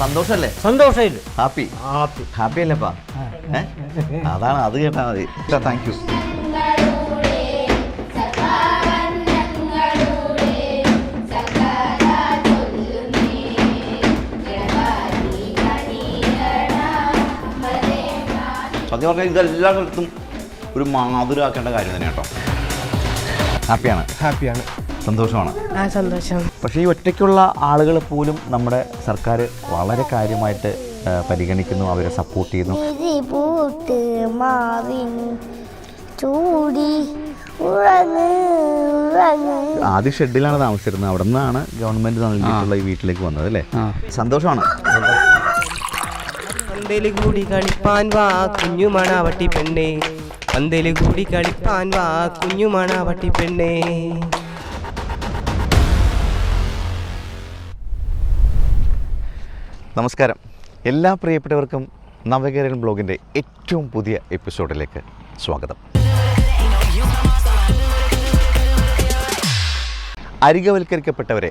സന്തോഷല്ലേ? സന്തോഷമില്ല happy happy happy അല്ലേപ്പാ? അതാണ് അത് കേട്ടാ മതി. താങ്ക് യു സത്യം പറഞ്ഞാൽ ഇതെല്ലാ സ്ഥലത്തും ഒരു മാതൃകാക്കേണ്ട കാര്യം തന്നെ കേട്ടോ ഹാപ്പിയാണ് ഹാപ്പിയാണ് സന്തോഷമാണ്. ആ സന്തോഷം. പക്ഷേ ഈ ഒറ്റയ്ക്കുള്ള ആളുകൾ പോലും നമ്മുടെ സർക്കാർ വളരെ കാര്യമായിട്ട് പരിഗണിക്കുന്നു അവരെ സപ്പോർട്ട് ചെയ്യുന്നു. ചൂടി ആദ്യ ഷെഡിലാണ് താമസിച്ചിരുന്നത്. അവിടെ നിന്നാണ് ഗവൺമെന്റ് നൽകിയിട്ടുള്ള ഈ വീട്ടിലേക്ക് വന്നത് അല്ലേ? സന്തോഷമാണ്. പന്തൽ കൂടി കളിപ്പാൻ വാ കുഞ്ഞു മണാവട്ടി പെണ്ണേ. പന്തൽ കൂടി കളിപ്പാൻ വാ കുഞ്ഞു മണാവട്ടി പെണ്ണേ. നമസ്കാരം. എല്ലാ പ്രിയപ്പെട്ടവർക്കും നവകേരളം ബ്ലോഗിന്റെ ഏറ്റവും പുതിയ എപ്പിസോഡിലേക്ക് സ്വാഗതം. അരികവൽക്കരിക്കപ്പെട്ടവരെ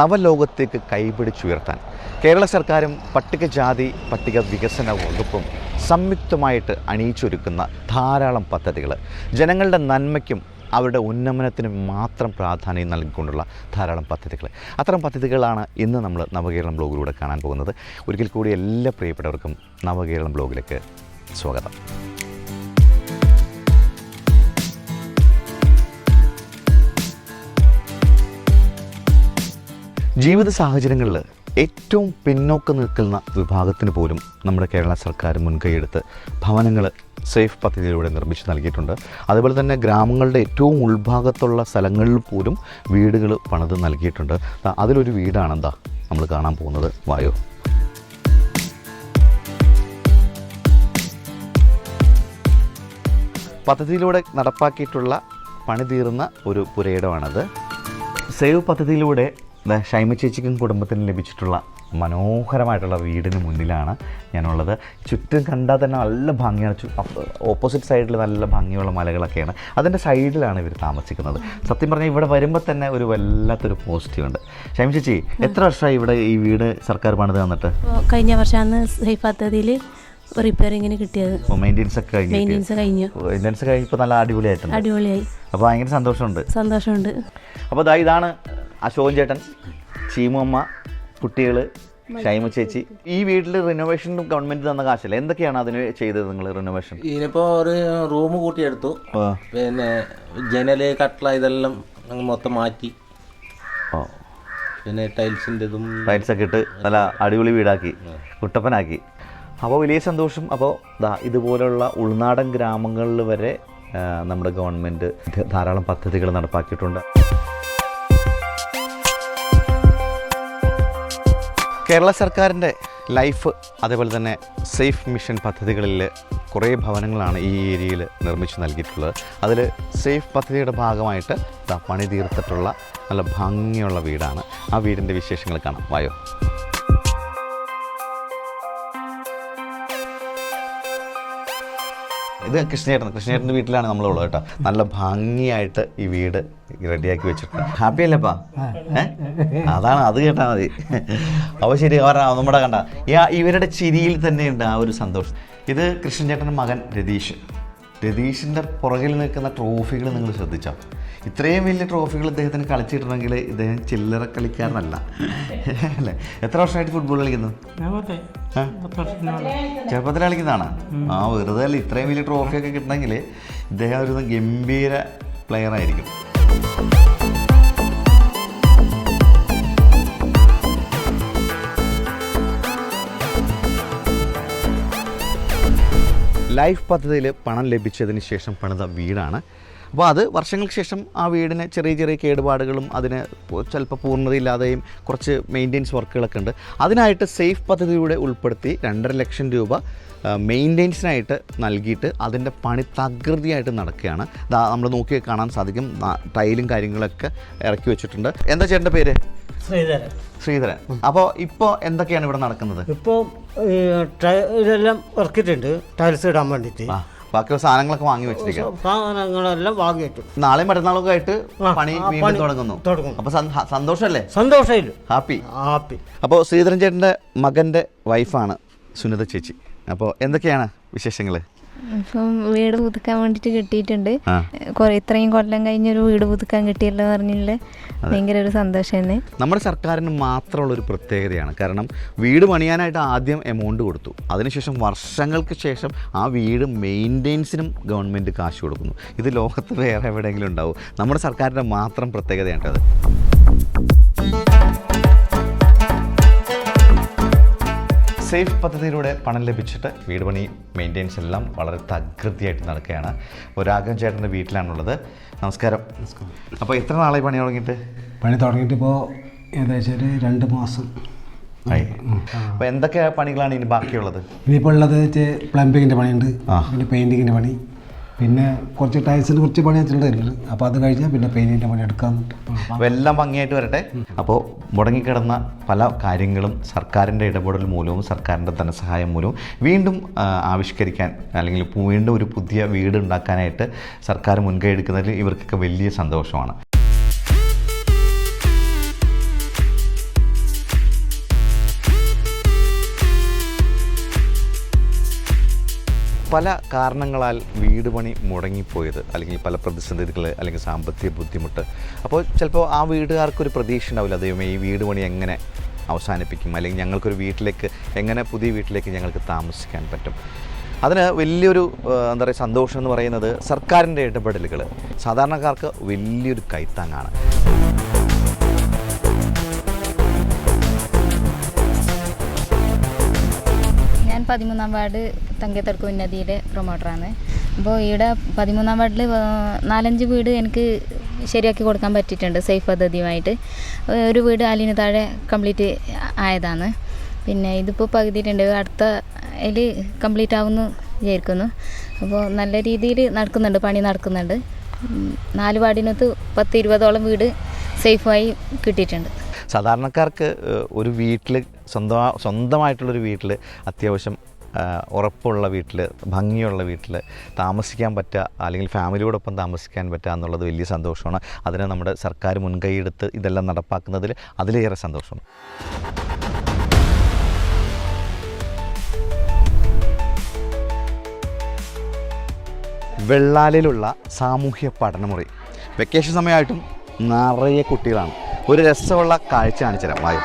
നവലോകത്തേക്ക് കൈപിടിച്ചുയർത്താൻ കേരള സർക്കാരും പട്ടികജാതി പട്ടിക വികസന വകുപ്പും സംയുക്തമായിട്ട് അണിയിച്ചൊരുക്കുന്ന ധാരാളം പദ്ധതികൾ ജനങ്ങളുടെ നന്മയ്ക്കും അവരുടെ ഉന്നമനത്തിന് മാത്രം പ്രാധാന്യം നൽകിക്കൊണ്ടുള്ള ധാരാളം പദ്ധതികൾ. അത്തരം പദ്ധതികളാണ് ഇന്ന് നമ്മൾ നവകേരളം ബ്ലോഗിലൂടെ കാണാൻ പോകുന്നത്. ഒരിക്കൽ കൂടി എല്ലാ പ്രിയപ്പെട്ടവർക്കും നവകേരളം ബ്ലോഗിലേക്ക് സ്വാഗതം. ജീവിത സാഹചര്യങ്ങളിൽ ഏറ്റവും പിന്നോക്കം നിൽക്കുന്ന വിഭാഗത്തിന് പോലും നമ്മുടെ കേരള സർക്കാർ മുൻകൈയെടുത്ത് ഭവനങ്ങൾ സേഫ് പദ്ധതിയിലൂടെ നിർമ്മിച്ച് നൽകിയിട്ടുണ്ട്. അതുപോലെ തന്നെ ഗ്രാമങ്ങളുടെ ഏറ്റവും ഉൾഭാഗത്തുള്ള സ്ഥലങ്ങളിൽ പോലും വീടുകൾ പണിത് നൽകിയിട്ടുണ്ട്. അതിലൊരു വീടാണ് എന്താ നമ്മൾ കാണാൻ പോകുന്നത്. വായു. പദ്ധതിയിലൂടെ നടപ്പാക്കിയിട്ടുള്ള പണിതീർന്ന ഒരു പുരയിടമാണത്. സേവ് പദ്ധതിയിലൂടെ ഷൈമ ചേച്ചിക്കും കുടുംബത്തിനും ലഭിച്ചിട്ടുള്ള മനോഹരമായിട്ടുള്ള വീടിന് മുന്നിലാണ് ഞാനുള്ളത്. ചുറ്റും കണ്ടാൽ തന്നെ നല്ല ഭംഗിയാണ്. ഓപ്പോസിറ്റ് സൈഡിൽ നല്ല ഭംഗിയുള്ള മലകളൊക്കെയാണ്. അതിന്റെ സൈഡിലാണ് ഇവർ താമസിക്കുന്നത്. സത്യം പറഞ്ഞാൽ ഇവിടെ വരുമ്പോൾ തന്നെ ഒരു വല്ലാത്തൊരു പോസിറ്റീവ് ഉണ്ട്. ഷൈമ ചേച്ചി എത്ര വർഷമായി ഇവിടെ ഈ വീട് സർക്കാർ പണിത് തന്നിട്ട്? കഴിഞ്ഞ വർഷമാണ് സേഫ് പദ്ധതിയിൽ റിപ്പയറിങ്ങിന് കിട്ടിയത്. മെയിന്റെനൻസ് ഒക്കെ കഴിഞ്ഞിട്ട് മെയിന്റെനൻസ് കഴിഞ്ഞു. മെയിന്റെനൻസ് കഴിഞ്ഞപ്പോൾ നല്ല അടിപൊളിയായിട്ടുണ്ട്. അടിപൊളിയായി. അപ്പോൾ ഭയങ്കര സന്തോഷമുണ്ട്. സന്തോഷമുണ്ട്. അപ്പോൾ ഇതാണ് അശോകൻ ചേട്ടൻ ചീമു അമ്മ കുട്ടികൾ ഷൈമ ചേച്ചി ഈ വീട്ടിൽ റിനോവേഷൻ ഗവൺമെന്റ് തന്ന കാശല്ലേ? എന്തൊക്കെയാണ് അതിന് ചെയ്തത് നിങ്ങൾ റിനോവേഷൻ ഇതിനിപ്പോ ഒരു റൂം കൂട്ടിയെടുത്തു. പിന്നെ ജനൽ കട്ട്ല ഇതെല്ലാം ഞങ്ങൾ മൊത്തം മാറ്റി. പിന്നെ ടൈൽസിന്റെ ഇതും ടൈൽസ് ഒക്കെ ഇട്ട് നല്ല അടിപൊളി വീടാക്കി കുട്ടപ്പനാക്കി. അപ്പോൾ വലിയ സന്തോഷം. അപ്പോൾ ദാ ഇതുപോലുള്ള ഉൾനാടൻ ഗ്രാമങ്ങളിൽ വരെ നമ്മുടെ ഗവൺമെന്റ് ധാരാളം പദ്ധതികൾ നടപ്പാക്കിയിട്ടുണ്ട്. കേരള സർക്കാരിന്റെ ലൈഫ് അതേപോലെ തന്നെ സേഫ് മിഷൻ പദ്ധതികളിൽ കുറേ ഭവനങ്ങളാണ് ഈ ഏരിയയിൽ നിർമ്മിച്ചു നൽകിയിട്ടുള്ളത്. അതിൽ സേഫ് പദ്ധതിയുടെ ഭാഗമായിട്ട് പണി തീർത്തിട്ടുള്ള നല്ല ഭംഗിയുള്ള വീടാണ്. ആ വീടിന്റെ വിശേഷങ്ങൾ കാണാം. വായോ. കൃഷ്ണേട്ടൻ. കൃഷ്ണേട്ടന്റെ വീട്ടിലാണ് നമ്മളുള്ളത് കേട്ടോ. നല്ല ഭംഗിയായിട്ട് ഈ വീട് റെഡിയാക്കി വെച്ചിട്ടുണ്ട്. ഹാപ്പി അല്ലേപ്പാ? അതാണ് അത് കേട്ടാൽ മതി. അപ്പോൾ ശരി അവർ നമ്മുടെ കണ്ട. ഇവരുടെ ചിരിയിൽ തന്നെയുണ്ട് ആ ഒരു സന്തോഷം. ഇത് കൃഷ്ണൻ ചേട്ടന്റെ മകൻ രതീഷ്. രതീഷിന്റെ പുറകിൽ നിൽക്കുന്ന ട്രോഫികൾ നിങ്ങൾ ശ്രദ്ധിച്ചോ? ഇത്രയും വലിയ ട്രോഫികൾ ഇദ്ദേഹത്തിന് കളിച്ചിട്ടുണ്ടെങ്കിൽ ഇദ്ദേഹം ചില്ലറ കളിക്കാരനല്ല. അല്ലേ? എത്ര വർഷമായിട്ട് ഫുട്ബോൾ കളിക്കുന്നു? ചെറുപ്പത്തിൽ കളിക്കുന്നതാണ്. ആ വെറുതെ അല്ല ഇത്രയും വലിയ ട്രോഫിയൊക്കെ കിട്ടണമെങ്കിൽ ഇദ്ദേഹം ഒരു ഗംഭീര പ്ലെയർ ആയിരിക്കും. ലൈഫ് പദ്ധതിയിൽ പണം ലഭിച്ചതിന് ശേഷം പണിത വീടാണ് അപ്പോൾ അത് വർഷങ്ങൾക്ക് ശേഷം ആ വീടിന് ചെറിയ ചെറിയ കേടുപാടുകളും അതിന് ചിലപ്പോൾ പൂർണതയില്ലാതെയും കുറച്ച് മെയിന്റെനൻസ് വർക്കുകളൊക്കെ ഉണ്ട്. അതിനായിട്ട് സേഫ് പദ്ധതിയുടെ ഉൾപ്പെടുത്തി രണ്ടര ലക്ഷം രൂപ മെയിന്റെനൻസിനായിട്ട് നൽകിയിട്ട് അതിന്റെ പണി തകൃതിയായിട്ട് നടക്കുകയാണ്. നമ്മൾ നോക്കി കാണാൻ സാധിക്കും. ടൈലും കാര്യങ്ങളൊക്കെ ഇറക്കി വെച്ചിട്ടുണ്ട്. എന്താ ചേട്ടന്റെ പേര്? ശ്രീധരൻ. ശ്രീധരൻ. അപ്പോൾ ഇപ്പോൾ എന്തൊക്കെയാണ് ഇവിടെ നടക്കുന്നത്? ഇപ്പോൾ ഇതെല്ലാം ഇറക്കിയിട്ടുണ്ട് ടൈൽസ് ഇടാൻ വേണ്ടിയിട്ട്. ബാക്കിയുള്ള സാധനങ്ങളൊക്കെ വാങ്ങി വെച്ചിരിക്കുക സാധനങ്ങളെല്ലാം വാങ്ങി വെച്ചു. നാളെ മറ്റന്നാളൊക്കെ ആയിട്ട് പണി വീണ്ടും തുടങ്ങുന്നു. അപ്പൊ സന്തോഷമല്ലേ? സന്തോഷല്ലേ സന്തോഷമില്ല. ഹാപ്പി ഹാപ്പി അപ്പോൾ ശ്രീധരൻ ചേട്ടന്റെ മകന്റെ വൈഫാണ് സുനിത ചേച്ചി. അപ്പോൾ എന്തൊക്കെയാണ് വിശേഷങ്ങൾ ഇപ്പം വീട് പുതുക്കാൻ വേണ്ടിട്ട് കിട്ടിയിട്ടുണ്ട്. ഇത്രയും കൊല്ലം കഴിഞ്ഞ ഒരു വീട് പുതുക്കാൻ കിട്ടിയല്ലോ പറഞ്ഞില്ല? ഭയങ്കര ഒരു സന്തോഷം തന്നെ നമ്മുടെ സർക്കാരിന് മാത്രമുള്ള ഒരു പ്രത്യേകതയാണ്. കാരണം വീട് പണിയാനായിട്ട് ആദ്യം എമൗണ്ട് കൊടുത്തു. അതിനുശേഷം വർഷങ്ങൾക്ക് ശേഷം ആ വീട് മെയിന്റെനൻസിനും ഗവൺമെന്റ് കാശ് കൊടുക്കുന്നു. ഇത് ലോകത്ത് വേറെ എവിടെയെങ്കിലും ഉണ്ടാവും. നമ്മുടെ സർക്കാരിന്റെ മാത്രം പ്രത്യേകതയാണ് അത് സേഫ് പദ്ധതിയിലൂടെ പണം ലഭിച്ചിട്ട് വീട് പണി മെയിന്റെനൻസ് എല്ലാം വളരെ തകൃതിയായിട്ട് നടക്കുകയാണ്. ഒരാഗം ചേട്ടന്റെ വീട്ടിലാണുള്ളത്. നമസ്കാരം. അപ്പോൾ എത്ര നാളായി പണി തുടങ്ങിയിട്ട്? പണി തുടങ്ങിയിട്ട് ഇപ്പോൾ ഏകദേശം ഒരു രണ്ട് മാസം. ആയി. അപ്പോൾ എന്തൊക്കെ പണികളാണ് ഇനി ബാക്കിയുള്ളത്? ഇനിയിപ്പോൾ ഉള്ളത് പ്ലംബിങ്ങിന്റെ പണിയുണ്ട്. പിന്നെ പെയിന്റിങ്ങിന്റെ പണി. പിന്നെ കുറച്ച് ടൈൽസിന് കുറച്ച് പണി വെച്ചിട്ടുണ്ട് അപ്പോൾ അത് കഴിഞ്ഞാൽ പിന്നെ പെയിന്റിന്റെ പണി എടുക്കാമെന്നുണ്ട് അപ്പോൾ എല്ലാം ഭംഗിയായിട്ട് വരട്ടെ. അപ്പോൾ മുടങ്ങിക്കിടന്ന പല കാര്യങ്ങളും സർക്കാരിന്റെ ഇടപെടൽ മൂലവും സർക്കാരിന്റെ ധനസഹായം മൂലവും വീണ്ടും ആവിഷ്കരിക്കാൻ അല്ലെങ്കിൽ വീണ്ടും ഒരു പുതിയ വീട് ഉണ്ടാക്കാനായിട്ട് സർക്കാർ മുൻകൈ എടുക്കുന്നതിൽ ഇവർക്കൊക്കെ വലിയ സന്തോഷമാണ്. പല കാരണങ്ങളാൽ വീട് പണി മുടങ്ങിപ്പോയത് അല്ലെങ്കിൽ പല പ്രതിസന്ധികൾ അല്ലെങ്കിൽ സാമ്പത്തിക ബുദ്ധിമുട്ട്. അപ്പോൾ ചിലപ്പോൾ ആ വീടുകാർക്കൊരു പ്രതീക്ഷ ഉണ്ടാവില്ല ദൈവമേ ഈ വീട് പണി എങ്ങനെ അവസാനിപ്പിക്കും? അല്ലെങ്കിൽ ഞങ്ങൾക്കൊരു വീട്ടിലേക്ക് എങ്ങനെ പുതിയ വീട്ടിലേക്ക് ഞങ്ങൾക്ക് താമസിക്കാൻ പറ്റും? അതിന് വലിയൊരു എന്താ പറയുക സന്തോഷം എന്ന് പറയുന്നത് സർക്കാരിന്റെ ഇടപെടലുകൾ സാധാരണക്കാർക്ക് വലിയൊരു കൈത്താങ്ങാണ്. പതിമൂന്നാം വാർഡ് തങ്കത്തടുക്ക് ഉന്നതിയുടെ പ്രൊമോട്ടറാണ് അപ്പോൾ ഇവിടെ പതിമൂന്നാം വാർഡിൽ നാലഞ്ച് വീട് എനിക്ക് ശരിയാക്കി കൊടുക്കാൻ പറ്റിയിട്ടുണ്ട് സേഫ് പദ്ധതിയുമായിട്ട്. ഒരു വീട് അലിന് താഴെ കംപ്ലീറ്റ് ആയതാണ്. പിന്നെ ഇതിപ്പോൾ പകുതിയിട്ടുണ്ട് അടുത്ത അതിൽ കംപ്ലീറ്റ് ആവുമെന്ന് വിചാരിക്കുന്നു. അപ്പോൾ നല്ല രീതിയിൽ നടക്കുന്നുണ്ട് പണി നടക്കുന്നുണ്ട്. നാല് വാർഡിനകത്ത് പത്ത് ഇരുപതോളം വീട് സേഫായി കിട്ടിയിട്ടുണ്ട്. സാധാരണക്കാർക്ക് ഒരു വീട്ടിൽ സ്വന്തം സ്വന്തമായിട്ടുള്ളൊരു വീട്ടിൽ അത്യാവശ്യം ഉറപ്പുള്ള വീട്ടിൽ ഭംഗിയുള്ള വീട്ടിൽ താമസിക്കാൻ പറ്റുക അല്ലെങ്കിൽ ഫാമിലിയോടൊപ്പം താമസിക്കാൻ പറ്റുക എന്നുള്ളത് വലിയ സന്തോഷമാണ്. അതിന് നമ്മുടെ സർക്കാർ മുൻകൈയെടുത്ത് ഇതെല്ലാം നടപ്പാക്കുന്നതിൽ അതിലേറെ സന്തോഷം വെള്ളാലിലുള്ള സാമൂഹ്യ പഠനമുറി. വെക്കേഷൻ സമയമായിട്ടും നിറയെ കുട്ടികളാണ്. ഒരു രസമുള്ള കാഴ്ച കാണിച്ചു തരാം വായോ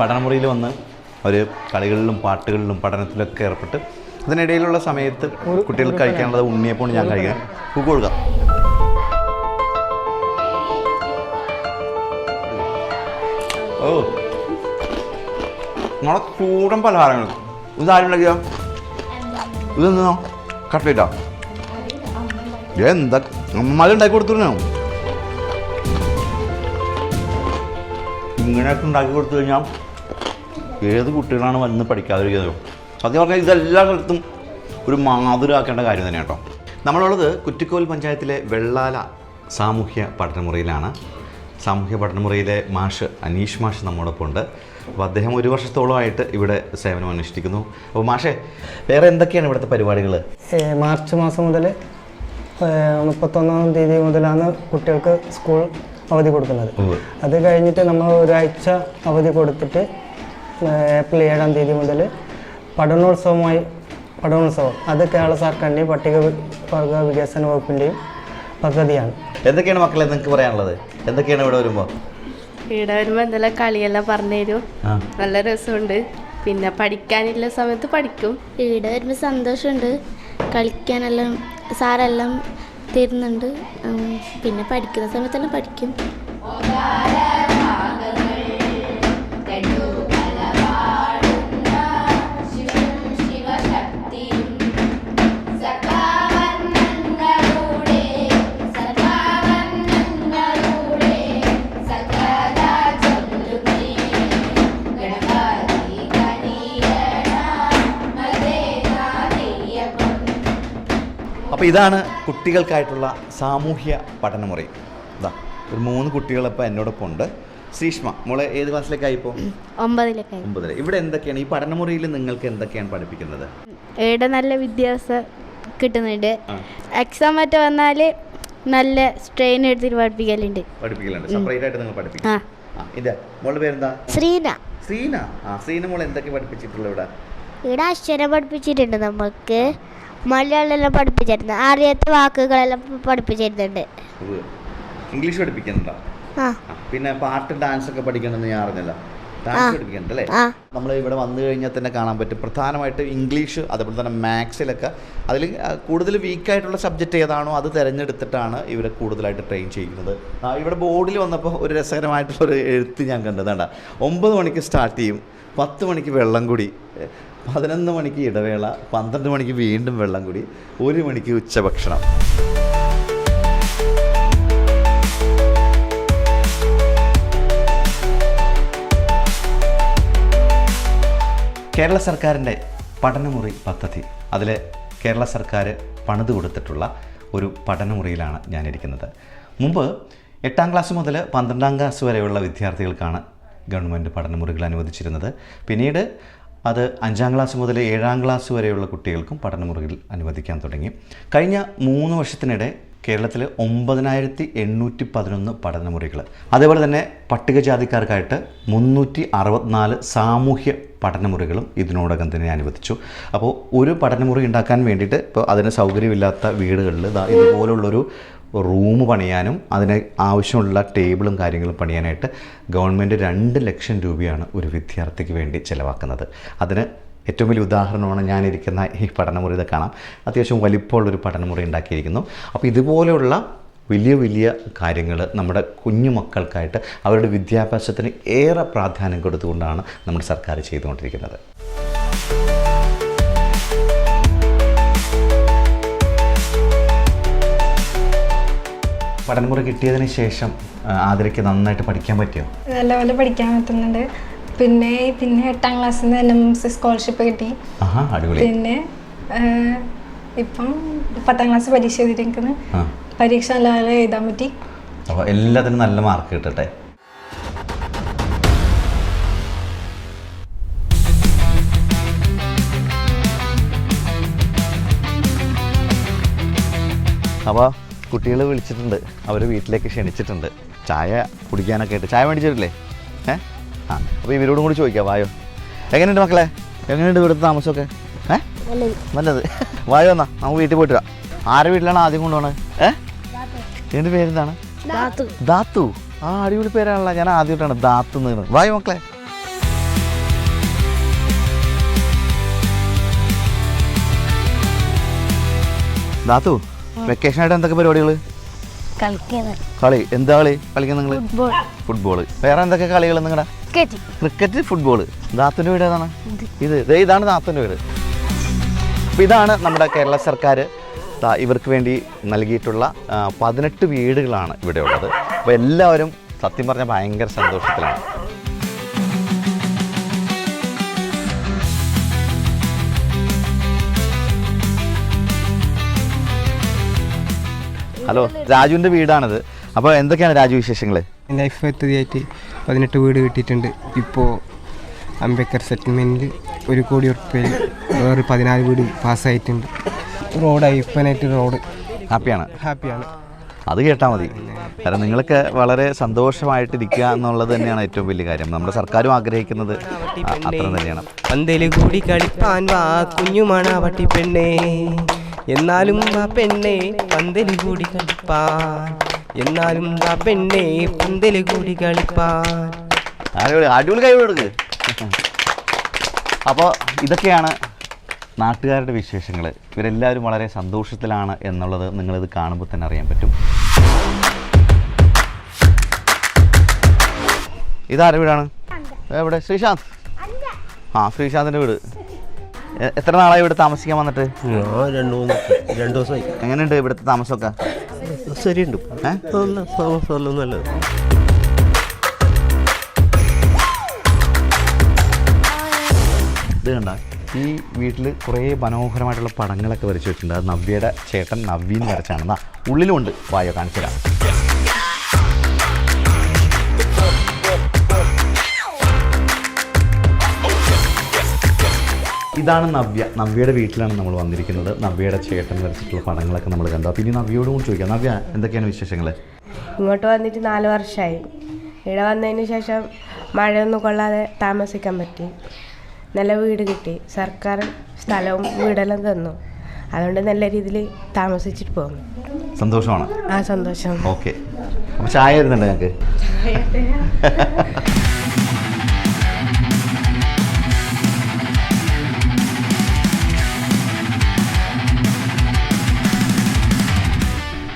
പഠനമുറിയിൽ വന്ന് അവർ കളികളിലും പാട്ടുകളിലും പഠനത്തിലൊക്കെ ഏർപ്പെട്ട് അതിനിടയിലുള്ള സമയത്ത് കുട്ടികൾക്ക് കഴിക്കാനുള്ളത് ഉണ്ണിയപ്പോൾ ഞാൻ കഴിക്കാൻ പൂ കൊടുക്കാം. ഓ. നമ്മളെ ചൂടൻ പലഹാരങ്ങൾ. ഇതാരും ഉണ്ടാക്കിയോ ഇതെന്നോ കട്ട്ലേറ്റാ എന്താ? അമ്മമാര് ഉണ്ടാക്കി കൊടുത്തിരുന്നോ? ഇങ്ങനെയൊക്കെ ഉണ്ടാക്കി കൊടുത്തു കഴിഞ്ഞാൽ ഏത് കുട്ടികളാണ് വന്ന് പഠിക്കാതിരിക്കുന്നത്? സത്യം പറഞ്ഞാൽ ഇതെല്ലാ സ്ഥലത്തും ഒരു മാതൃകാക്കേണ്ട കാര്യം തന്നെ കേട്ടോ നമ്മളുള്ളത് കുറ്റിക്കോൽ പഞ്ചായത്തിലെ വെള്ളാല സാമൂഹ്യ പഠനമുറിയിലാണ്. സാമൂഹ്യ പഠനമുറിയിലെ മാഷ് അനീഷ് മാഷ് നമ്മോടൊപ്പം ഉണ്ട്. അപ്പോൾ അദ്ദേഹം ഒരു വർഷത്തോളമായിട്ട് ഇവിടെ സേവനം അനുഷ്ഠിക്കുന്നു. അപ്പോൾ മാഷേ വേറെ എന്തൊക്കെയാണ് ഇവിടുത്തെ പരിപാടികൾ മാർച്ച് മാസം മുതൽ മുപ്പത്തൊന്നാം തീയതി മുതലാണ് കുട്ടികൾക്ക് സ്കൂൾ അവധി കൊടുക്കുന്നത്. അത് കഴിഞ്ഞിട്ട് നമ്മൾ ഒരാഴ്ച അവധി കൊടുത്തിട്ട് ഏപ്രിൽ ഏഴാം തീയതി മുതൽ പഠനോത്സവമായി പഠനോത്സവം. അത് കേരള സർക്കാരിന്റെയും പട്ടിക വർഗ വികസന വകുപ്പിന്റെയും പദ്ധതിയാണ്. എന്തൊക്കെയാണ് മക്കളെ നിങ്ങൾക്ക് പറയാനുള്ളത്? എന്തൊക്കെയാണ് ഇവിടെ വരുമ്പോൾ ഇവിടെ വരുമ്പോൾ എന്തെല്ലാം കളിയെല്ലാം പറഞ്ഞു തരും നല്ല രസമുണ്ട്. പിന്നെ പഠിക്കാനില്ല സമയത്ത് പഠിക്കും. ഇവിടെ വരുമ്പോൾ സന്തോഷമുണ്ട്. കളിക്കാനെല്ലാം സാറെല്ലാം തരുന്നുണ്ട്. പിന്നെ പഠിക്കുന്ന സമയത്തെല്ലാം പഠിക്കും. അപ്പോൾ ഇതാണ് കുട്ടികൾക്കായിട്ടുള്ള സാമൂഹ്യ പഠനമുറി. ഇതാ ഒരു മൂന്ന് കുട്ടികളിപ്പോൾ എന്നോടൊപ്പം ഉണ്ട്. ശ്രീഷ്മ മോളെ ഏത് ക്ലാസ്സിലേക്കായി ഇപ്പോൾ ഒമ്പതിലേക്കായി ഒമ്പതിൽ ഇവിടെ എന്തൊക്കെയാണ്? ഈ പഠനമുറിയിൽ നിങ്ങൾക്ക് എന്തൊക്കെയാണ് പഠിപ്പിക്കുന്നത്? ഇവിടെ നല്ല വിദ്യാഭ്യാസം കിട്ടുന്നുണ്ട്. എക്സാം മറ്റോ വന്നാൽ നല്ല സ്ട്രെയിൻ എടുത്തിട്ട് പഠിപ്പിക്കലുണ്ട്. പഠിപ്പിക്കലുണ്ട്. സെപ്പറേറ്റ് ആയിട്ട് നിങ്ങൾ പഠിപ്പിക്കും. ഇതാ. മോളുടെ പേരെന്താ? ശ്രീന. ശ്രീന? ആ ശ്രീന മോൾ എന്തൊക്കെ പഠിപ്പിച്ചിട്ടുള്ള ഇവിടെ? ഇവിടെ അക്ഷരം പഠിപ്പിച്ചിട്ടുണ്ട് നമുക്ക് മലയാളമെല്ലാം പഠിപ്പിച്ചിരുന്നു. അറിയാത്ത വാക്കുകളെല്ലാം പഠിപ്പിച്ചിരുന്നുണ്ട്. ഇംഗ്ലീഷ് പഠിപ്പിക്കുന്നുണ്ടോ? പിന്നെ പാട്ട് ഡാൻസ് ഒക്കെ പഠിക്കണമെന്ന് ഞാൻ അറിഞ്ഞല്ലോ. ഡാൻസ് പഠിക്കണ്ടല്ലേ അല്ലേ? നമ്മൾ ഇവിടെ വന്നു കഴിഞ്ഞാൽ തന്നെ കാണാൻ പറ്റും. പ്രധാനമായിട്ട് ഇംഗ്ലീഷ് അതേപോലെ തന്നെ മാത്സിലൊക്കെ അതിൽ കൂടുതൽ വീക്കായിട്ടുള്ള സബ്ജക്റ്റ് ഏതാണോ അത് തിരഞ്ഞെടുത്തിട്ടാണ് ഇവരെ കൂടുതലായിട്ട് ട്രെയിൻ ചെയ്യുന്നത്. ഇവിടെ ബോർഡിൽ വന്നപ്പോൾ ഒരു രസകരമായിട്ടുള്ള ഒരു എഴുത്ത് ഞാൻ കണ്ടതാണ്. ഒമ്പത് മണിക്ക് സ്റ്റാർട്ട് ചെയ്യും. പത്ത് മണിക്ക് വെള്ളം കുടി. പതിനൊന്ന് മണിക്ക് ഇടവേള പന്ത്രണ്ട് മണിക്ക് വീണ്ടും വെള്ളം കുടി ഒരു മണിക്ക് ഉച്ചഭക്ഷണം. കേരള സർക്കാരിന്റെ പഠനമുറി പദ്ധതി. അതിൽ കേരള സർക്കാർ പണിത് കൊടുത്തിട്ടുള്ള ഒരു പഠനമുറിയിലാണ് ഞാനിരിക്കുന്നത്. മുമ്പ് എട്ടാം ക്ലാസ് മുതൽ പന്ത്രണ്ടാം ക്ലാസ് വരെയുള്ള വിദ്യാർത്ഥികൾക്കാണ് ഗവൺമെന്റ് പഠനമുറികൾ അനുവദിച്ചിരുന്നത്. പിന്നീട് അത് അഞ്ചാം ക്ലാസ് മുതൽ ഏഴാം ക്ലാസ് വരെയുള്ള കുട്ടികൾക്കും പഠനമുറിയിൽ അനുവദിക്കാൻ തുടങ്ങി. കഴിഞ്ഞ മൂന്ന് വർഷത്തിനിടെ കേരളത്തിൽ ഒമ്പതിനായിരത്തി എണ്ണൂറ്റി പതിനൊന്ന് പഠനമുറികൾ. അതേപോലെ തന്നെ പട്ടികജാതിക്കാർക്കായിട്ട് മുന്നൂറ്റി അറുപത്തിനാല് സാമൂഹ്യ പഠനമുറികളും ഇതിനോടകം തന്നെ അനുവദിച്ചു. അപ്പോൾ ഒരു പഠനമുറി ഉണ്ടാക്കാൻ വേണ്ടിയിട്ട് ഇപ്പോൾ അതിന് സൗകര്യമില്ലാത്ത വീടുകളിൽ ഇതുപോലുള്ളൊരു റൂം പണിയാനും അതിന് ആവശ്യമുള്ള ടേബിളും കാര്യങ്ങളും പണിയാനായിട്ട് ഗവൺമെന്റ് രണ്ട് ലക്ഷം രൂപയാണ് ഒരു വിദ്യാർത്ഥിക്ക് വേണ്ടി ചിലവാക്കുന്നത്. അതിന് ഏറ്റവും വലിയ ഉദാഹരണമാണ് ഞാനിരിക്കുന്ന ഈ പഠനമുറി ഇത് കാണാം. അത്യാവശ്യം വലിപ്പമുള്ളൊരു പഠനമുറി ഉണ്ടാക്കിയിരിക്കുന്നു. അപ്പോൾ ഇതുപോലെയുള്ള വലിയ വലിയ കാര്യങ്ങൾ നമ്മുടെ കുഞ്ഞു മക്കൾക്കായിട്ട് അവരുടെ വിദ്യാഭ്യാസത്തിന് ഏറെ പ്രാധാന്യം കൊടുത്തുകൊണ്ടാണ് നമ്മുടെ സർക്കാർ ചെയ്തുകൊണ്ടിരിക്കുന്നത്. പഠനമുറി കിട്ടിയതിന് ശേഷം ആതിരയ്ക്ക് നന്നായിട്ട് പഠിക്കാൻ പറ്റിയോ? നല്ലപോലെ പഠിക്കാൻ പറ്റുന്നുണ്ട്. പിന്നെ പിന്നെ എട്ടാം ക്ലാസ്സിൽ നിന്ന് എൻ എം സി സ്കോളർഷിപ്പ് കിട്ടി പിന്നെ ഇപ്പം പത്താം ക്ലാസ് പരീക്ഷ എഴുതിയിരിക്കുന്നു. പരീക്ഷ നല്ലപോലെ എഴുതാൻ പറ്റി. അപ്പോൾ എല്ലാത്തിനും നല്ല മാർക്ക് കിട്ടട്ടെ. അപ്പോൾ കുട്ടികൾ വിളിച്ചിട്ടുണ്ട്. അവർ വീട്ടിലേക്ക് ക്ഷണിച്ചിട്ടുണ്ട്. ചായ കുടിക്കാനൊക്കെ ആയിട്ട്. ചായ മേടിച്ചിട്ടില്ലേ? ഏ? ആ അപ്പോൾ ഇവരോടും കൂടി ചോദിക്കാം വായോ. എങ്ങനെയുണ്ട് മക്കളെ? എങ്ങനെയുണ്ട് ഇവിടുത്തെ താമസമൊക്കെ? ഏ? നല്ലത്. വായോ എന്നാ. നമുക്ക് വീട്ടിൽ പോയിട്ട് വരാം. ആരുടെ വീട്ടിലാണ് ആദ്യം കൊണ്ടുപോകണത് ഏ? എന്റെ പേരെന്താണ്? ദാത്തു ആ അടിപൊളി പേരാണല്ലോ. ഞാൻ ആദ്യമായിട്ടാണ് ദാത്തു എന്ന് വായോ മക്കളെ. ദാത്തു വെക്കേഷൻ ആയിട്ട് എന്തൊക്കെ പരിപാടികൾ കളി. എന്താ കളി? കളിക്കുന്ന നിങ്ങൾ ഫുട്ബോൾ. വേറെ എന്തൊക്കെ കളികൾ നിങ്ങളുടെ ക്രിക്കറ്റ്. ഫുട്ബോൾ ദാത്തുന്റെ വീട് ഏതാണ്? ഇത്. ഇതാണ് ദാത്തുന്റെ വീട്. അപ്പോൾ ഇതാണ് നമ്മുടെ കേരള സർക്കാർ ഇവർക്ക് വേണ്ടി നൽകിയിട്ടുള്ള പതിനെട്ട് വീടുകളാണ് ഇവിടെ ഉള്ളത്. അപ്പോൾ എല്ലാവരും സത്യം പറഞ്ഞാൽ ഭയങ്കര സന്തോഷത്തിലാണ്. ഹലോ രാജുവിന്റെ വീടാണിത്. അപ്പോൾ എന്തൊക്കെയാണ് രാജു വിശേഷങ്ങൾ ലൈഫ് പദ്ധതിയായിട്ട് പതിനെട്ട് വീട് കിട്ടിയിട്ടുണ്ട്. ഇപ്പോൾ അംബേദ്കർ സെറ്റിൽമെന്റിൽ ഒരു കോടി ഉറുപ്പ്യയിൽ വേറെ പതിനാല് വീട് പാസ്സായിട്ടുണ്ട്. റോഡ് ഐപ്പനായിട്ട് റോഡ്. ഹാപ്പിയാണ്. ഹാപ്പിയാണ്. അത് കേട്ടാൽ മതി. കാരണം നിങ്ങളൊക്കെ വളരെ സന്തോഷമായിട്ടിരിക്കുക എന്നുള്ളത് തന്നെയാണ് ഏറ്റവും വലിയ കാര്യം. നമ്മുടെ സർക്കാരും ആഗ്രഹിക്കുന്നത് അത്ര തന്നെയാണ്. പന്തൽ കൂടി കളിപ്പാൻ വാ കുഞ്ഞുമാണ് പട്ടി പെണ്ണേ എന്നാലും ആ പെണ്ണെ പന്തൽ കൂടി കളിപ്പാൻ. എന്നാലും ആ പെണ്ണെ പന്തൽ കൂടി കളിപ്പാൻ. അടിപൊളി അടിപൊളി കൈ കൊടുക്ക്. അപ്പോൾ ഇതൊക്കെയാണ് നാട്ടുകാരുടെ വിശേഷങ്ങൾ ഇവരെല്ലാവരും വളരെ സന്തോഷത്തിലാണ് എന്നുള്ളത് നിങ്ങളിത് കാണുമ്പോൾ തന്നെ അറിയാൻ പറ്റും. ഇതാരുടെ വീടാണ്? എവിടെ? ശ്രീശാന്ത്. ആ ശ്രീശാന്തിന്റെ വീട്. എത്ര നാളായി ഇവിടെ താമസിക്കാൻ വന്നിട്ട്? രണ്ട് മൂന്ന് രണ്ട് ദിവസമായി. എങ്ങനെയുണ്ട് ഇവിടുത്തെ താമസമൊക്കെ? ശരിയുണ്ട്. നല്ലത്. ഇത് കണ്ട ഈ വീട്ടിൽ കുറേ മനോഹരമായിട്ടുള്ള പടങ്ങളൊക്കെ വരച്ച് വെച്ചിട്ടുണ്ട്. അത് നവ്യയുടെ ചേട്ടൻ നവീൻ വരച്ചാണെന്നാ ഉള്ളിലുമുണ്ട് വായോ കാണിച്ചു തരാം ഇതാണ് നവ്യ. നവ്യയുടെ വീട്ടിലാണ് നമ്മൾ വന്നിരിക്കുന്നത്. നവ്യയുടെ ചേട്ടൻ വരച്ചിട്ടുള്ള പടങ്ങളൊക്കെ നമ്മൾ കണ്ടു. അപ്പോൾ ഇനി നവ്യയോട് കൂടി ചോദിക്കാം. നവ്യ എന്തൊക്കെയാണ് വിശേഷങ്ങൾ ഇങ്ങോട്ട് വന്നിട്ട് നാല് വർഷമായി ഇവിടെ വന്നതിന് ശേഷം മഴയൊന്നും കൊള്ളാതെ താമസിക്കാൻ പറ്റി. നല്ല വീട് കിട്ടി. സർക്കാർ സ്ഥലവും വീടെല്ലാം തന്നു. അതുകൊണ്ട് നല്ല രീതിയിൽ താമസിച്ചിട്ട് പോകുന്നു സന്തോഷമാണ്? ആ സന്തോഷം. ഓക്കെ. അപ്പോൾ ചായ വരുന്നുണ്ട് ഞങ്ങൾക്ക്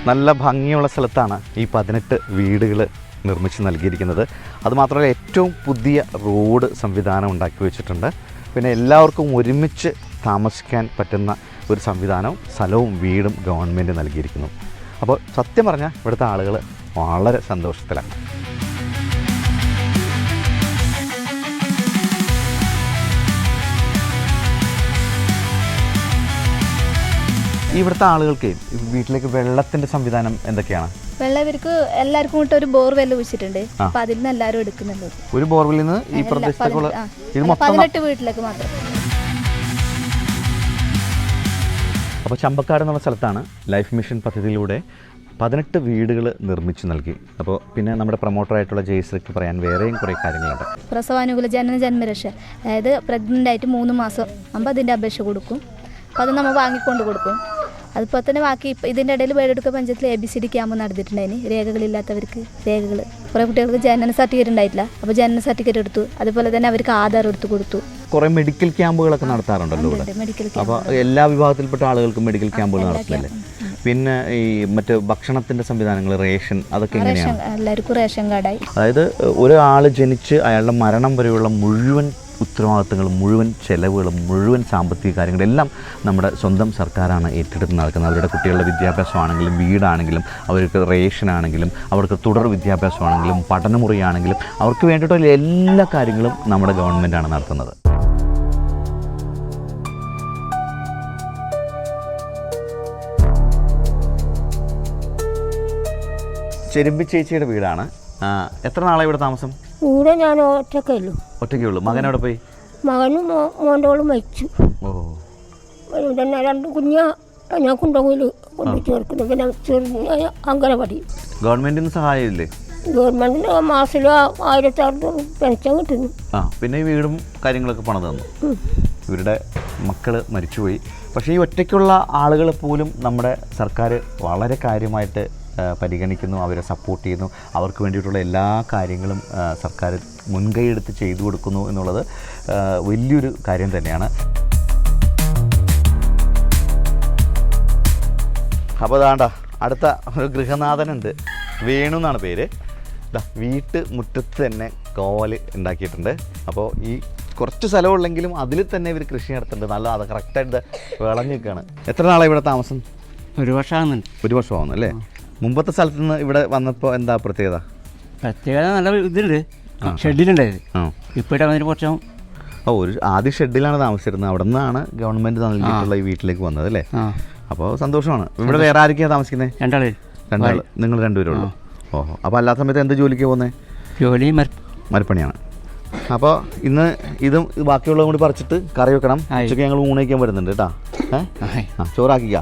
നല്ല ഭംഗിയുള്ള സ്ഥലത്താണ് ഈ പതിനെട്ട് വീടുകൾ നിർമ്മിച്ച് നൽകിയിരിക്കുന്നത്. അതുമാത്രമല്ല ഏറ്റവും പുതിയ റോഡ് സംവിധാനം ഉണ്ടാക്കി വെച്ചിട്ടുണ്ട്. പിന്നെ എല്ലാവർക്കും ഒരുമിച്ച് താമസിക്കാൻ പറ്റുന്ന ഒരു സംവിധാനവും സ്ഥലവും വീടും ഗവൺമെന്റ് നൽകിയിരിക്കുന്നു. അപ്പോൾ സത്യം പറഞ്ഞാൽ ഇവിടുത്തെ ആളുകൾ വളരെ സന്തോഷത്തിലാണ്. ഇവിടുത്തെ ആളുകൾക്ക് വീട്ടിലേക്ക് വെള്ളത്തിന്റെ സംവിധാനം എന്തൊക്കെയാണ്? വെള്ളവർക്ക് എല്ലാവർക്കും കൂട്ട് ഒരു ബോർ വെല്ല് വെച്ചിട്ടുണ്ട് അപ്പൊ അതിൽ നിന്ന് എല്ലാവരും എടുക്കുന്നുണ്ട്. ഒരു ബോർവെല്ലിൽ നിന്ന് ഈ പ്രദേശത്തേക്കുള്ള ഇത് അല്ല, മൊത്തം പതിനെട്ട് വീട്ടിലേക്ക് മാത്രം. അപ്പോൾ ചമ്പക്കാട് എന്നുള്ള സ്ഥലത്താണ് ലൈഫ് മിഷൻ പദ്ധതിയിലൂടെ പതിനെട്ട് വീടുകൾ നിർമ്മിച്ചു നൽകി. അപ്പോൾ പിന്നെ നമ്മുടെ പ്രൊമോട്ടറായിട്ടുള്ള ജയശ്രീക്ക് പറയാൻ വേറെയും കുറേ കാര്യങ്ങളുണ്ട്. പ്രസവാനുകൂല ജനന ജന്മരക്ഷ. അതായത് പ്രഗ്നന്റ് ആയിട്ട് മൂന്ന് മാസം ആകുമ്പോൾ അതിന്റെ അപേക്ഷ കൊടുക്കും. അപ്പോൾ അത് നമ്മൾ വാങ്ങിക്കൊണ്ട് കൊടുക്കും. അതിപ്പോൾ തന്നെ ബാക്കി ഇപ്പം ഇതിന്റെ ഇടയിൽ വേടെടുക്ക പഞ്ചായത്തിൽ A B C D camp നടത്തിയിട്ടുണ്ടായിന്. രേഖകളില്ലാത്തവർക്ക് രേഖകൾ കുറേ കുട്ടികൾക്ക് ജനന സർട്ടിഫിക്കറ്റ് ഉണ്ടായിട്ടില്ല. അപ്പോൾ ജനന സർട്ടിഫിക്കറ്റ് എടുത്തു. അതുപോലെ തന്നെ അവർക്ക് ആധാർ എടുത്ത് കൊടുത്തു. കുറേ മെഡിക്കൽ ക്യാമ്പുകളൊക്കെ നടത്താറുണ്ടല്ലോ ഇവിടെ? അപ്പോൾ എല്ലാ വിഭാഗത്തിൽപ്പെട്ട ആളുകൾക്കും മെഡിക്കൽ ക്യാമ്പുകൾ നടത്തുന്നില്ലേ പിന്നെ ഈ മറ്റ് ഭക്ഷണത്തിന്റെ സംവിധാനങ്ങൾ റേഷൻ അതൊക്കെ എങ്ങനെയാണ്? എല്ലാവർക്കും റേഷൻ കാർഡായി. അതായത് ഒരാൾ ജനിച്ച് അയാളുടെ മരണം വരെയുള്ള മുഴുവൻ ഉത്തരവാദിത്തങ്ങളും മുഴുവൻ ചെലവുകളും മുഴുവൻ സാമ്പത്തിക കാര്യങ്ങളെല്ലാം നമ്മുടെ സ്വന്തം സർക്കാരാണ് ഏറ്റെടുത്ത് നടക്കുന്നത്. അവരുടെ കുട്ടികളുടെ വിദ്യാഭ്യാസമാണെങ്കിലും വീടാണെങ്കിലും അവർക്ക് റേഷൻ ആണെങ്കിലും അവർക്ക് തുടർ വിദ്യാഭ്യാസമാണെങ്കിലും പഠനമുറിയാണെങ്കിലും അവർക്ക് വേണ്ടിയിട്ടുള്ള എല്ലാ കാര്യങ്ങളും നമ്മുടെ ഗവൺമെന്റാണ് നടത്തുന്നത്. ചെരുമ്പി ചേച്ചിയുടെ വീടാണ് എത്ര നാളായി ഇവിടെ താമസം? കൂടെ ഞാൻ ഒറ്റക്കല്ലോ ഒറ്റയ്ക്കേ ഉള്ളൂ. മകൻ അവിടെ പോയി? മകനും മോന്റെ മോന്റോളും മരിച്ചു. ഓ. തന്നെ രണ്ട് കുഞ്ഞ ഞാൻ കുണ്ടകയിൽ കൊണ്ടു ചേർക്കുന്നു. പിന്നെ ചെറിയ അങ്കനവാടി ഗവൺമെന്റിന് സഹായമില്ലേ? ഗവൺമെന്റിന് മാസത്തിൽ ആയിരത്തി അറുന്നൂറ് പെൻഷൻ കിട്ടുന്നു. ആ പിന്നെ ഈ വീടും കാര്യങ്ങളൊക്കെ പണം തന്നു. ഇവരുടെ മക്കൾ മരിച്ചുപോയി. പക്ഷേ ഈ ഒറ്റയ്ക്കുള്ള ആളുകൾ പോലും നമ്മുടെ സർക്കാർ വളരെ കാര്യമായിട്ട് പരിഗണിക്കുന്നു അവരെ സപ്പോർട്ട് ചെയ്യുന്നു. അവർക്ക് വേണ്ടിയിട്ടുള്ള എല്ലാ കാര്യങ്ങളും സർക്കാർ മുൻകൈയെടുത്ത് ചെയ്തു കൊടുക്കുന്നു എന്നുള്ളത് വലിയൊരു കാര്യം തന്നെയാണ്. അപ്പോൾ അതാണ്ട അടുത്ത ഒരു ഗൃഹനാഥനുണ്ട്. വേണു എന്നാണ് പേര്. വീട്ട് മുറ്റത്ത് തന്നെ കോവൽ ഉണ്ടാക്കിയിട്ടുണ്ട്. അപ്പോൾ ഈ കുറച്ച് സ്ഥലമുള്ളെങ്കിലും അതിൽ തന്നെ ഇവർ കൃഷി നടത്തുന്നുണ്ട്. നല്ല അത് കറക്റ്റായിട്ട് വിളഞ്ഞ് നിൽക്കുകയാണ്. എത്ര നാളാണ് ഇവിടെ താമസം? ഒരു വർഷമാകുന്നുണ്ട്. ഒരു വർഷമാകുന്നു അല്ലേ? മുമ്പത്തെ സ്ഥലത്ത് നിന്ന് ഇവിടെ വന്നപ്പോൾ എന്താ പ്രത്യേകത? പ്രത്യേകത നല്ല ഇതുണ്ട്. ഷെഡിലുണ്ടായത്. ഇപ്പോഴത്തെ വന്നിട്ട് കുറച്ചും ഓ ഒരു ആദ്യ ഷെഡിലാണ് താമസിച്ചിരുന്നത്. അവിടെ നിന്നാണ് ഗവൺമെന്റ് നൽകിയിട്ടുള്ള ഈ വീട്ടിലേക്ക് വന്നത് അല്ലേ? അപ്പോൾ സന്തോഷമാണ്. ഇവിടെ വേറെ ആരൊക്കെയാണ് താമസിക്കുന്നത് രണ്ടാൾ. രണ്ടാൾ നിങ്ങൾ രണ്ടുപേരുള്ളൂ. ഓഹോ. അപ്പോൾ അല്ലാത്ത സമയത്ത് എന്ത് ജോലിക്ക് പോകുന്നത് ജോലി മരപ്പണിയാണ്. അപ്പോൾ ഇന്ന് ഇതും ബാക്കിയുള്ളതും കൂടി പറിച്ചിട്ട് കറി വെക്കണം. ഉച്ചയ്ക്ക് ഞങ്ങൾ ഊണയ്ക്കാൻ വരുന്നുണ്ട് കേട്ടോ. ഏഹ് ചോറാക്കിക്ക.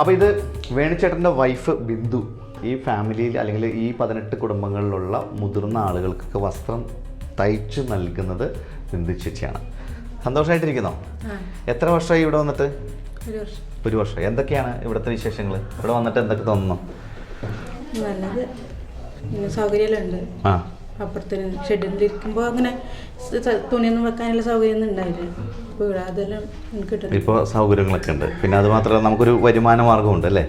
അപ്പോൾ ഇത് വേണിച്ചേട്ടന്റെ വൈഫ് ബിന്ദു. ഈ ഫാമിലിയിൽ അല്ലെങ്കിൽ ഈ പതിനെട്ട് കുടുംബങ്ങളിലുള്ള മുതിർന്ന ആളുകൾക്കൊക്കെ വസ്ത്രം തയ്ച്ച് നൽകുന്നത് ബിന്ദു ചേച്ചിയാണ്. സന്തോഷമായിട്ടിരിക്കുന്നോ എത്ര വർഷമായി ഇവിടെ വന്നിട്ട്? ഒരു വർഷം. എന്തൊക്കെയാണ് ഇവിടുത്തെ വിശേഷങ്ങൾ ഇവിടെ വന്നിട്ട് എന്തൊക്കെ തോന്നുന്നു? നല്ലത്. പിന്നെ സൗകര്യമെല്ലാം ആ. അപ്പുറത്തിന് ഷെഡിലിരിക്കുമ്പോൾ അങ്ങനെ തുണിയൊന്നും വെക്കാനുള്ള സൗകര്യമൊന്നും ഉണ്ടായില്ല അതെല്ലാം എനിക്ക് ഇപ്പോൾ സൗകര്യങ്ങളൊക്കെ ഉണ്ട്. പിന്നെ അത് മാത്രമല്ല നമുക്കൊരു വരുമാന മാർഗമുണ്ട് അല്ലേ?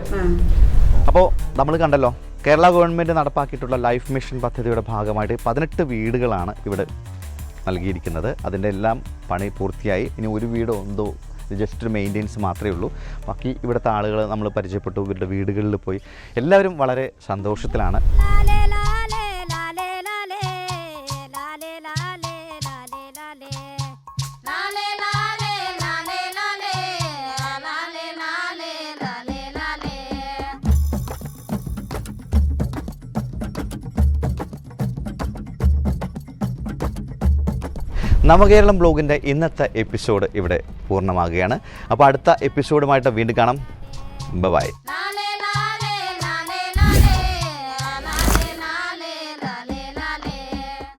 അപ്പോ അപ്പോൾ നമ്മൾ കണ്ടല്ലോ കേരള ഗവൺമെന്റ് നടപ്പാക്കിയിട്ടുള്ള ലൈഫ് മിഷൻ പദ്ധതിയുടെ ഭാഗമായിട്ട് പതിനെട്ട് വീടുകളാണ് ഇവിടെ നൽകിയിരിക്കുന്നത്. അതിന്റെ എല്ലാം പണി പൂർത്തിയായി. ഇനി ഒരു വീടോ എന്തോ ജസ്റ്റ് ഒരു മെയിന്റെനൻസ് മാത്രമേ ഉള്ളൂ. ബാക്കി ഇവിടുത്തെ ആളുകൾ നമ്മൾ പരിചയപ്പെട്ടു. ഇവരുടെ വീടുകളിൽ പോയി. എല്ലാവരും വളരെ സന്തോഷത്തിലാണ്. നവകേരളം ബ്ലോഗിന്റെ ഇന്നത്തെ എപ്പിസോഡ് ഇവിടെ പൂർണമാകുകയാണ്. അപ്പോൾ അടുത്ത എപ്പിസോഡുമായിട്ട് വീണ്ടും കാണാം. ബൈ